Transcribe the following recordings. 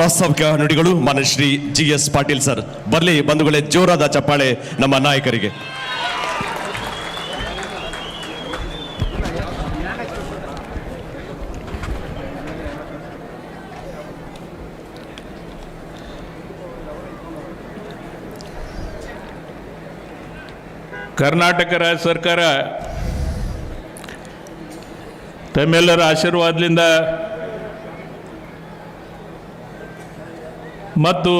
ಪ್ರಾಸ್ತಾವಿಕ ನುಡಿಗಳು ಮಾನ್ಯ Shri G S Patil sir. ಬರಲಿ ಬಂಧುಗಳೇ, ಜೋರಾದ ಚಪ್ಪಾಳೆ ನಮ್ಮ ನಾಯಕರಿಗೆ. ಕರ್ನಾಟಕ ರಾಜ್ಯ ಸರ್ಕಾರ ತಮ್ಮೆಲ್ಲರ ಆಶೀರ್ವಾದದಿಂದ ಮತ್ತು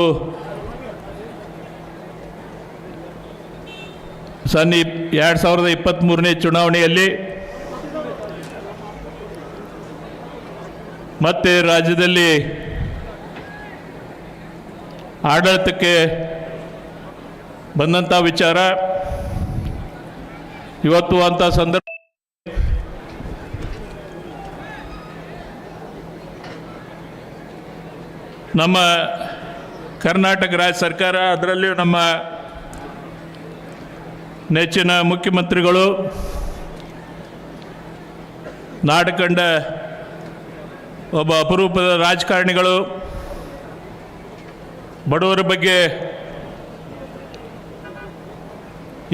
ಸನ್ ಎರಡು ಸಾವಿರದ ಇಪ್ಪತ್ತ್ಮೂರನೇ ಚುನಾವಣೆಯಲ್ಲಿ ಮತ್ತೆ ರಾಜ್ಯದಲ್ಲಿ ಆಡಳಿತಕ್ಕೆ ಬಂದಂಥ ವಿಚಾರ. ಇವತ್ತು ಅಂಥ ಸಂದರ್ಭ ನಮ್ಮ ಕರ್ನಾಟಕ ರಾಜ್ಯ ಸರ್ಕಾರ ಅದರಲ್ಲಿಯೂ ನಮ್ಮ ನೆಚ್ಚಿನ ಮುಖ್ಯಮಂತ್ರಿಗಳು ನಾಡು ಕಂಡ ಒಬ್ಬ ಅಪರೂಪದ ರಾಜಕಾರಣಿಗಳು, ಬಡವರ ಬಗ್ಗೆ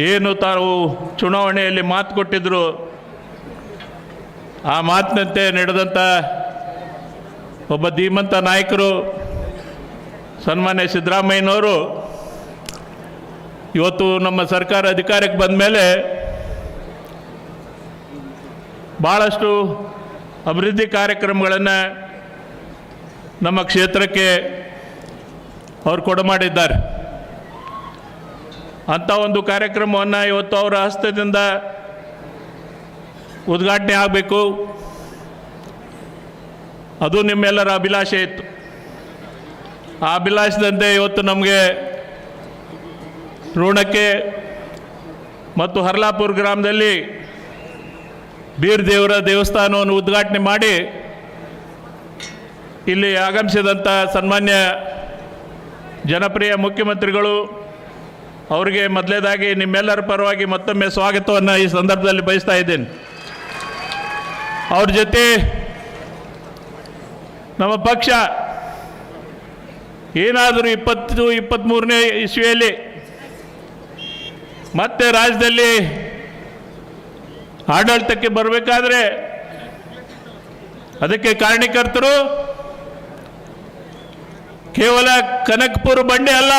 ಏನು ತಾವು ಚುನಾವಣೆಯಲ್ಲಿ ಮಾತು ಕೊಟ್ಟಿದ್ದರು ಆ ಮಾತಿನಂತೆ ನಡೆದಂಥ ಒಬ್ಬ ಧೀಮಂತ ನಾಯಕರು ಸನ್ಮಾನ್ಯ ಸಿದ್ದರಾಮಯ್ಯನವರು, ಇವತ್ತು ನಮ್ಮ ಸರ್ಕಾರ ಅಧಿಕಾರಕ್ಕೆ ಬಂದ ಮೇಲೆ ಭಾಳಷ್ಟು ಅಭಿವೃದ್ಧಿ ಕಾರ್ಯಕ್ರಮಗಳನ್ನು ನಮ್ಮ ಕ್ಷೇತ್ರಕ್ಕೆ ಅವರು ಕೊಡಮಾಡಿದ್ದಾರೆ ಅಂಥ ಒಂದು ಕಾರ್ಯಕ್ರಮವನ್ನು ಇವತ್ತು ಅವರ ಹಸ್ತದಿಂದ ಉದ್ಘಾಟನೆ ಆಗಬೇಕು. ಅದು ನಿಮ್ಮೆಲ್ಲರ ಅಭಿಲಾಷೆ ಇತ್ತು. ಆ ಅಭಿಲಾಷದಂತೆ ಇವತ್ತು ನಮಗೆ ಋಣಕ್ಕೆ ಮತ್ತು ಹರ್ಲಾಪುರ ಗ್ರಾಮದಲ್ಲಿ ಬೀರ್ ದೇವರ ದೇವಸ್ಥಾನವನ್ನು ಉದ್ಘಾಟನೆ ಮಾಡಿ ಇಲ್ಲಿ ಆಗಮಿಸಿದಂಥ ಸನ್ಮಾನ್ಯ ಜನಪ್ರಿಯ ಮುಖ್ಯಮಂತ್ರಿಗಳು, ಅವರಿಗೆ ಮೊದಲೇದಾಗಿ ನಿಮ್ಮೆಲ್ಲರ ಪರವಾಗಿ ಮತ್ತೊಮ್ಮೆ ಸ್ವಾಗತವನ್ನು ಈ ಸಂದರ್ಭದಲ್ಲಿ ಬಯಸ್ತಾ ಇದ್ದೇನೆ. ಅವ್ರ ಜೊತೆ ನಮ್ಮ ಪಕ್ಷ ಏನಾದರೂ ಇಪ್ಪತ್ತು, ಇಪ್ಪತ್ತ್ಮೂರನೇ ಇಸ್ವಿಯಲ್ಲಿ ಮತ್ತೆ ರಾಜ್ಯದಲ್ಲಿ ಆಡಳಿತಕ್ಕೆ ಬರಬೇಕಾದ್ರೆ ಅದಕ್ಕೆ ಕಾರಣೀಕರ್ತರು ಕೇವಲ ಕನಕ್ಪುರ ಬಂಡೆ ಅಲ್ಲ,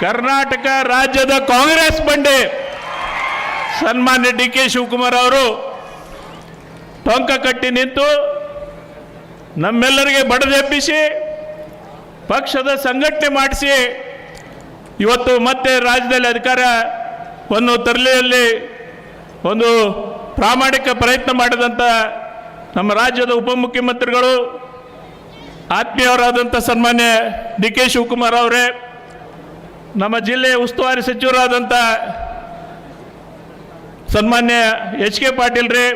ಕರ್ನಾಟಕ ರಾಜ್ಯದ ಕಾಂಗ್ರೆಸ್ ಬಂಡೆ. ಸನ್ಮಾನ್ಯ ಡಿ ಕೆ ಶಿವಕುಮಾರ್ ಅವರು ಟೊಂಕ ಕಟ್ಟಿ ನಿಂತು ನಮ್ಮೆಲ್ಲರಿಗೆ ಬಡದೆಬ್ಬಿಸಿ ಪಕ್ಷದ ಸಂಘಟನೆ ಮಾಡಿಸಿ ಇವತ್ತು ಮತ್ತೆ ರಾಜ್ಯದಲ್ಲಿ ಅಧಿಕಾರವನ್ನು ತರಲಿಯಲ್ಲಿ ಒಂದು ಪ್ರಾಮಾಣಿಕ ಪ್ರಯತ್ನ ಮಾಡಿದಂಥ ನಮ್ಮ ರಾಜ್ಯದ ಉಪಮುಖ್ಯಮಂತ್ರಿಗಳು ಆತ್ಮೀಯವರಾದಂಥ ಸನ್ಮಾನ್ಯ ಡಿ ಕೆ ಶಿವಕುಮಾರ್ ಅವರೇ, ನಮ್ಮ ಜಿಲ್ಲೆಯ ಉಸ್ತುವಾರಿ ಸಚಿವರಾದಂಥ ಸನ್ಮಾನ್ಯ ಎಚ್ ಕೆ ಪಾಟೀಲ್ ರೇ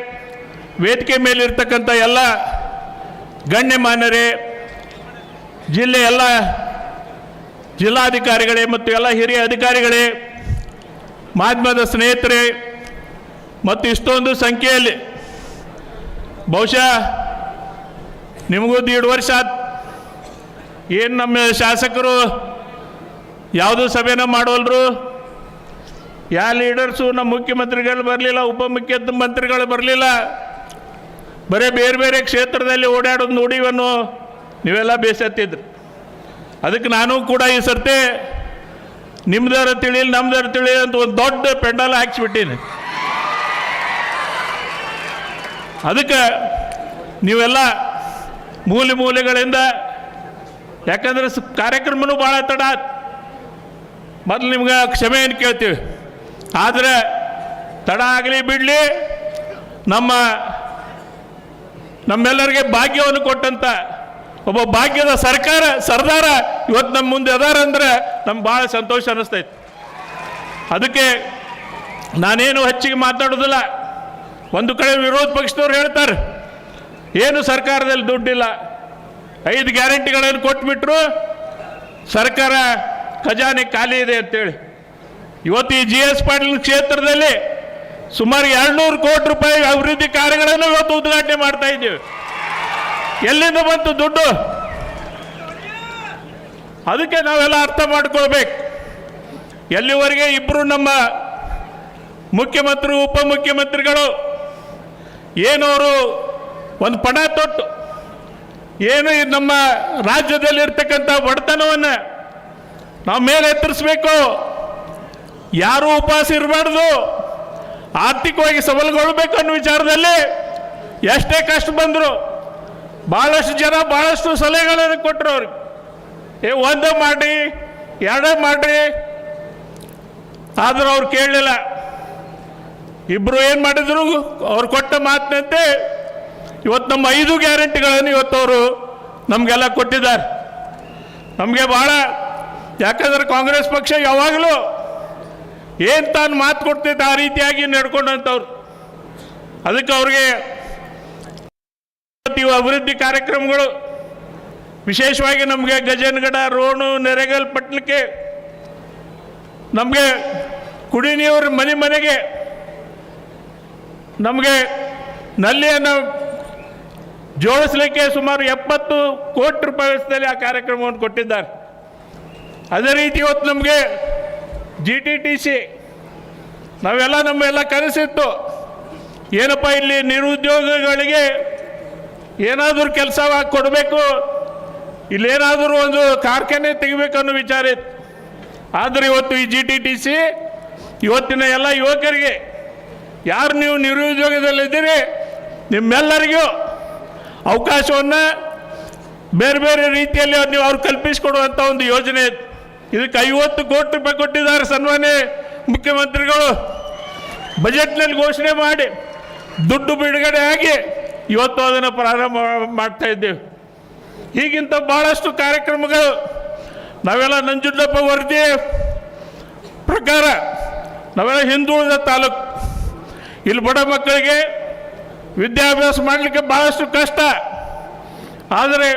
ವೇದಿಕೆ ಮೇಲಿರ್ತಕ್ಕಂಥ ಎಲ್ಲ ಗಣ್ಯಮಾನ್ಯರೇ ಜಿಲ್ಲೆ ಎಲ್ಲ ಜಿಲ್ಲಾಧಿಕಾರಿಗಳೇ ಮತ್ತು ಎಲ್ಲ ಹಿರಿಯ ಅಧಿಕಾರಿಗಳೇ, ಮಾಧ್ಯಮದ ಸ್ನೇಹಿತರೇ ಮತ್ತು ಇಷ್ಟೊಂದು ಸಂಖ್ಯೆಯಲ್ಲಿ ಬಹುಶಃ ನಿಮಗೂ ದೀಡ್ ವರ್ಷ ಏನು ನಮ್ಮ ಶಾಸಕರು ಯಾವುದೂ ಸಭೆನ ಮಾಡೋಲ್ರು? ಯಾವ ಲೀಡರ್ಸು ನಮ್ಮ ಮುಖ್ಯಮಂತ್ರಿಗಳು ಬರಲಿಲ್ಲ, ಉಪಮುಖ್ಯಮಂತ್ರಿಗಳು ಬರಲಿಲ್ಲ. ಬರೀ ಬೇರೆ ಬೇರೆ ಕ್ಷೇತ್ರದಲ್ಲಿ ಓಡಾಡೋದು ನೋಡಿವನ್ನು ನೀವೆಲ್ಲ ಬೇಸತ್ತಿದ್ರು. ಅದಕ್ಕೆ ನಾನು ಕೂಡ ಈ ಸರ್ತಿ ನಿಮ್ದಾರ ತಿಳಿಲಿ, ನಮ್ದಾರ ತಿಳಿ ಅಂತ ಒಂದು ದೊಡ್ಡ ಪೆಂಡಲ್ ಹಾಕ್ಸಿಬಿಟ್ಟೀನಿ. ಅದಕ್ಕೆ ನೀವೆಲ್ಲ ಮೂಲೆ ಮೂಲೆಗಳಿಂದ, ಯಾಕಂದ್ರೆ ಕಾರ್ಯಕ್ರಮನೂ ಭಾಳ ತಡ. ಮೊದಲು ನಿಮ್ಗೆ ಕ್ಷಮೆಯನ್ನು ಕೇಳ್ತೀವಿ. ಆದರೆ ತಡ ಆಗಲಿ ಬಿಡಲಿ, ನಮ್ಮ ನಮ್ಮೆಲ್ಲರಿಗೆ ಭಾಗ್ಯವನ್ನು ಕೊಟ್ಟಂತ ಒಬ್ಬ ಭಾಗ್ಯದ ಸರ್ಕಾರ, ಸರ್ದಾರ ಇವತ್ತು ನಮ್ಮ ಮುಂದೆ ಅದಾರ ಅಂದ್ರೆ ನಮ್ಗೆ ಭಾಳ ಸಂತೋಷ ಅನ್ನಿಸ್ತೈತೆ ಅದಕ್ಕೆ ನಾನೇನು ಹೆಚ್ಚಿಗೆ ಮಾತಾಡೋದಿಲ್ಲ. ಒಂದು ಕಡೆ ವಿರೋಧ ಪಕ್ಷದವ್ರು ಹೇಳ್ತಾರೆ, ಏನು ಸರ್ಕಾರದಲ್ಲಿ ದುಡ್ಡಿಲ್ಲ. ಐದು ಗ್ಯಾರಂಟಿಗಳನ್ನು ಕೊಟ್ಬಿಟ್ರು, ಸರ್ಕಾರ ಖಜಾನೆ ಖಾಲಿ ಇದೆ ಅಂತೇಳಿ. ಇವತ್ತು ಈ ಜಿ ಎಸ್ ಪಾಟೀಲ್ ಕ್ಷೇತ್ರದಲ್ಲಿ ಸುಮಾರು ಎರಡ್ನೂರು ಕೋಟಿ ರೂಪಾಯಿ ಅಭಿವೃದ್ಧಿ ಕಾರ್ಯಗಳನ್ನು ಇವತ್ತು ಉದ್ಘಾಟನೆ ಮಾಡ್ತಾ ಇದ್ದೀವಿ. ಎಲ್ಲಿಂದ ಬಂತು ದುಡ್ಡು? ಅದಕ್ಕೆ ನಾವೆಲ್ಲ ಅರ್ಥ ಮಾಡ್ಕೊಳ್ಬೇಕು. ಎಲ್ಲಿವರೆಗೆ ಇಬ್ಬರು ನಮ್ಮ ಮುಖ್ಯಮಂತ್ರಿ, ಉಪಮುಖ್ಯಮಂತ್ರಿಗಳು ಏನವರು ಒಂದು ಪಣ ತೊಟ್ಟು, ಏನು ನಮ್ಮ ರಾಜ್ಯದಲ್ಲಿರ್ತಕ್ಕಂಥ ಬಡತನವನ್ನು ನಾವು ಮೇಲೆ ಎತ್ತರಿಸ್ಬೇಕು. ಯಾರೂ ಉಪವಾಸ ಇರಬಾರ್ದು. ಆರ್ಥಿಕವಾಗಿ ಸಬಲಗೊಳ್ಬೇಕು ಅನ್ನೋ ವಿಚಾರದಲ್ಲಿ ಎಷ್ಟೇ ಕಷ್ಟ ಬಂದರು ಭಾಳಷ್ಟು ಜನ ಭಾಳಷ್ಟು ಸಲಹೆಗಳನ್ನು ಕೊಟ್ಟರು ಅವ್ರಿಗೆ ಏ, ಒಂದೇ ಮಾಡಿ ಎರಡೇ ಮಾಡಿ ಆದರೂ ಅವ್ರು ಕೇಳಲಿಲ್ಲ. ಇಬ್ಬರು ಏನು ಮಾಡಿದ್ರು? ಅವ್ರು ಕೊಟ್ಟ ಮಾತಿನಂತೆ ಇವತ್ತು ನಮ್ಮ ಐದು ಗ್ಯಾರಂಟಿಗಳನ್ನು ಇವತ್ತು ಅವರು ನಮಗೆಲ್ಲ ಕೊಟ್ಟಿದ್ದಾರೆ. ನಮಗೆ ಭಾಳ, ಯಾಕಂದ್ರೆ ಕಾಂಗ್ರೆಸ್ ಪಕ್ಷ ಯಾವಾಗಲೂ ಏನು ತಾನು ಮಾತು ಕೊಡ್ತೈತೆ ಆ ರೀತಿಯಾಗಿ ನಡ್ಕೊಂಡಂಥವ್ರು. ಅದಕ್ಕೆ ಅವ್ರಿಗೆ ಇವು ಅಭಿವೃದ್ಧಿ ಕಾರ್ಯಕ್ರಮಗಳು, ವಿಶೇಷವಾಗಿ ನಮಗೆ ಗಜನಗಡ, ರೋಣು, ನೆರೆಗಲ್ ಪಟ್ಟಣಕ್ಕೆ ನಮಗೆ ಕುಡಿ ಮನೆ ಮನೆಗೆ ನಮಗೆ ನಲ್ಲಿಯನ್ನು ಜೋಡಿಸಲಿಕ್ಕೆ ಸುಮಾರು ಎಪ್ಪತ್ತು ಕೋಟಿ ರೂಪಾಯಿ ವೆಚ್ಚದಲ್ಲಿ ಆ ಕಾರ್ಯಕ್ರಮವನ್ನು ಕೊಟ್ಟಿದ್ದಾರೆ. ಅದೇ ರೀತಿ ಇವತ್ತು ನಮಗೆ ಜಿ ಟಿ ಟಿ ಸಿ ನಾವೆಲ್ಲ ನಮ್ಮೆಲ್ಲ ಕನಸಿತ್ತು ಏನಪ್ಪ ಇಲ್ಲಿ ನಿರುದ್ಯೋಗಿಗಳಿಗೆ ಏನಾದರೂ ಕೆಲಸ ಕೊಡಬೇಕು, ಇಲ್ಲೇನಾದರೂ ಒಂದು ಕಾರ್ಖಾನೆ ತೆಗಿಬೇಕು ಅನ್ನೋ ವಿಚಾರ ಇತ್ತು. ಆದರೆ ಇವತ್ತು ಈ ಜಿ ಟಿ ಟಿ ಸಿ ಇವತ್ತಿನ ಎಲ್ಲ ಯುವಕರಿಗೆ, ಯಾರು ನೀವು ನಿರುದ್ಯೋಗದಲ್ಲಿದ್ದೀರಿ, ನಿಮ್ಮೆಲ್ಲರಿಗೂ ಅವಕಾಶವನ್ನು ಬೇರೆ ಬೇರೆ ರೀತಿಯಲ್ಲಿ ನೀವು ಅವ್ರು ಕಲ್ಪಿಸಿಕೊಡುವಂಥ ಒಂದು ಯೋಜನೆ ಇದಕ್ಕೆ ಐವತ್ತು ಕೋಟಿ ರೂಪಾಯಿ ಕೊಟ್ಟಿದ್ದಾರೆ ಸನ್ಮಾನ್ಯ ಮುಖ್ಯಮಂತ್ರಿಗಳು. ಬಜೆಟ್ನಲ್ಲಿ ಘೋಷಣೆ ಮಾಡಿ, ದುಡ್ಡು ಬಿಡುಗಡೆ ಆಗಿ ಇವತ್ತು ಅದನ್ನು ಪ್ರಾರಂಭ ಮಾಡ್ತಾ ಇದ್ದೇವೆ. ಹೀಗಿಂತ ಭಾಳಷ್ಟು ಕಾರ್ಯಕ್ರಮಗಳು, ನಾವೆಲ್ಲ ನಂಜುಂಡಪ್ಪ ವರದಿ ಪ್ರಕಾರ, ನಾವೆಲ್ಲ ಹಿಂದುಳಿದ ತಾಲೂಕು. ಇಲ್ಲಿ ಬಡ ಮಕ್ಕಳಿಗೆ ವಿದ್ಯಾಭ್ಯಾಸ ಮಾಡಲಿಕ್ಕೆ ಭಾಳಷ್ಟು ಕಷ್ಟ. ಆದರೆ